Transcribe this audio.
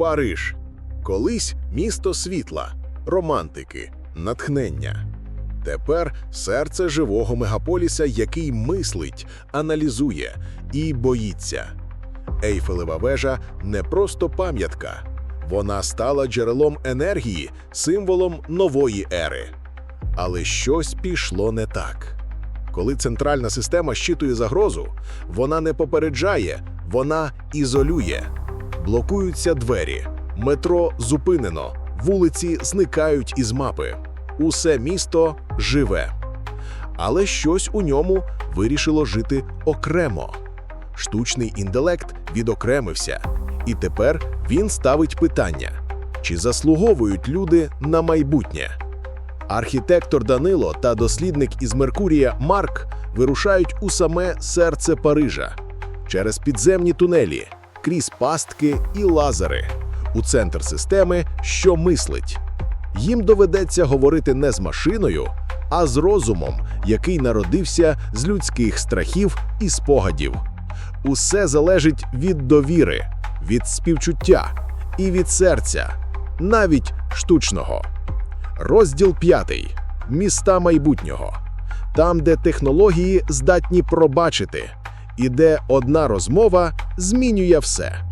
Париж. Колись місто світла, романтики, натхнення. Тепер серце живого мегаполіса, який мислить, аналізує і боїться. Ейфелева вежа не просто пам'ятка, вона стала джерелом енергії, символом нової ери. Але щось пішло не так. Коли центральна система щитує загрозу, вона не попереджає, вона ізолює. Блокуються двері, метро зупинено, вулиці зникають із мапи. Усе місто живе. Але щось у ньому вирішило жити окремо. Штучний інтелект відокремився, і тепер він ставить питання: чи заслуговують люди на майбутнє? Архітектор Данило та дослідник із Меркурія Марк вирушають у саме серце Парижа через підземні тунелі, крізь пастки і лазери, у центр системи, що мислить. Їм доведеться говорити не з машиною, а з розумом, який народився з людських страхів і спогадів. Усе залежить від довіри, від співчуття і від серця, навіть штучного. Розділ 5. Міста майбутнього. Там, де технології здатні пробачити, і де одна розмова змінює все.